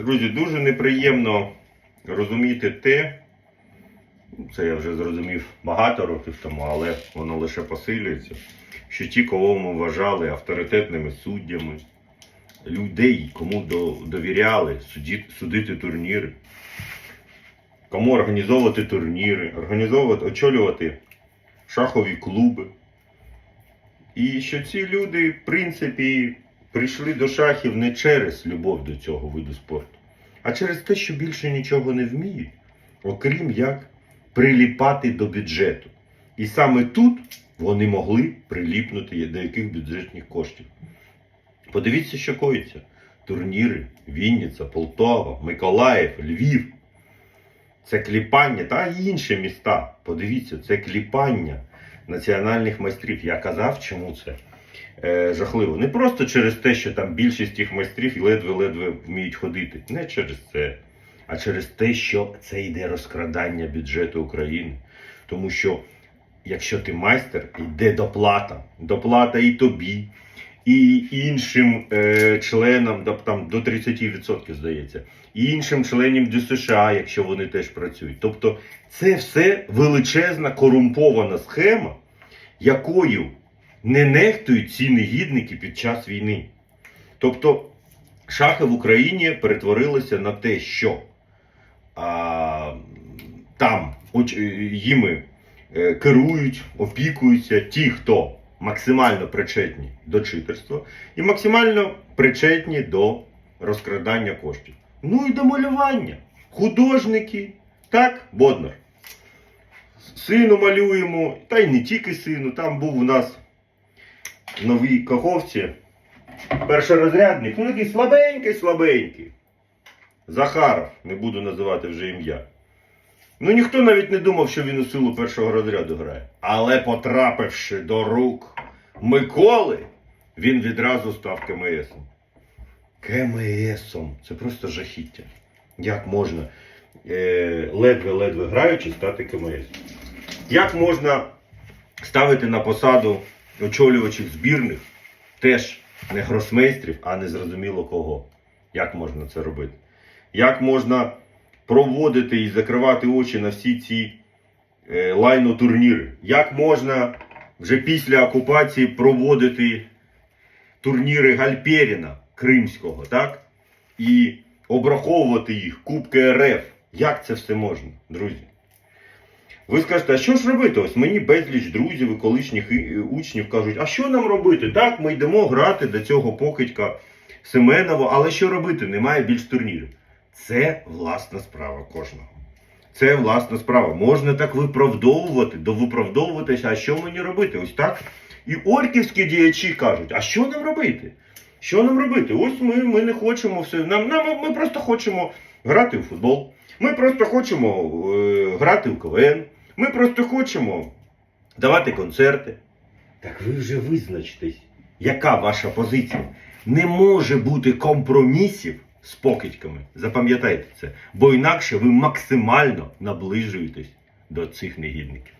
Друзі, дуже неприємно розуміти те, це я вже зрозумів багато років тому, але воно лише посилюється, що ті, кого ми вважали авторитетними суддями, людей, кому довіряли судити турніри, кому організовувати турніри, організовувати, очолювати шахові клуби. І що ці люди, в принципі, прийшли до шахів не через любов до цього виду спорту, а через те, що більше нічого не вміють, окрім як приліпати до бюджету. І саме тут вони могли приліпнути до яких бюджетних коштів. Подивіться, що коїться. Турніри, Вінниця, Полтава, Миколаїв, Львів. Це кліпання та інші міста. Подивіться, це кліпання національних майстрів. Я казав, чому це е, жахливо. Не просто через те, що там більшість тих майстрів ледве-ледве вміють ходити. Не через це, а через те, що це йде розкрадання бюджету України. Тому що якщо ти майстер, йде доплата. Доплата і тобі, і іншим е, членам, до- там до 30% здається, і іншим членам ДСШ, якщо вони теж працюють. Тобто це все величезна корумпована схема, якою не нехтують ці негідники під час війни. Тобто шахи в Україні перетворилися на те, що а, там їми е, керують, опікуються ті, хто максимально причетні до читерства і максимально причетні до розкрадання коштів. Ну і до малювання. Художники, так, Боднар. Сину малюємо, та й не тільки сину. Там був у нас новій Каховці першорозрядник, ну такий слабенький, слабенький. Захаров, не буду називати вже ім'я. Ну ніхто навіть не думав, що він у силу першого розряду грає. Але потрапивши до рук Миколи, він відразу став КМСом. КМСом. Це просто жахіття. Як можна е, ледве-ледве граючи стати КМС? Як можна ставити на посаду очолювачів збірних, теж не гросмейстрів, а не зрозуміло кого? Як можна це робити? Як можна проводити і закривати очі на всі ці е, лайно-турніри? Як можна вже після окупації проводити турніри Гальперіна Кримського, так? І обраховувати їх, Кубки РФ. Як це все можна, друзі? Ви скажете, а що ж робити? Ось мені безліч друзів і колишніх учнів кажуть, а що нам робити? Так, ми йдемо грати до цього покидька Семенова, але що робити? Немає більш турнірів. Це власна справа кожного. Це власна справа. Можна так виправдовувати, довиправдовуватися, а що мені робити? Ось так. І орківські діячі кажуть, а що нам робити? Що нам робити? Ось ми, ми не хочемо все. Нам, нам, ми просто хочемо грати у футбол. Ми просто хочемо е, грати в КВН. Ми просто хочемо давати концерти. Так ви вже визначтесь, яка ваша позиція. Не може бути компромісів з покидьками. Запам'ятайте це, бо інакше ви максимально наближуєтесь до цих негідників.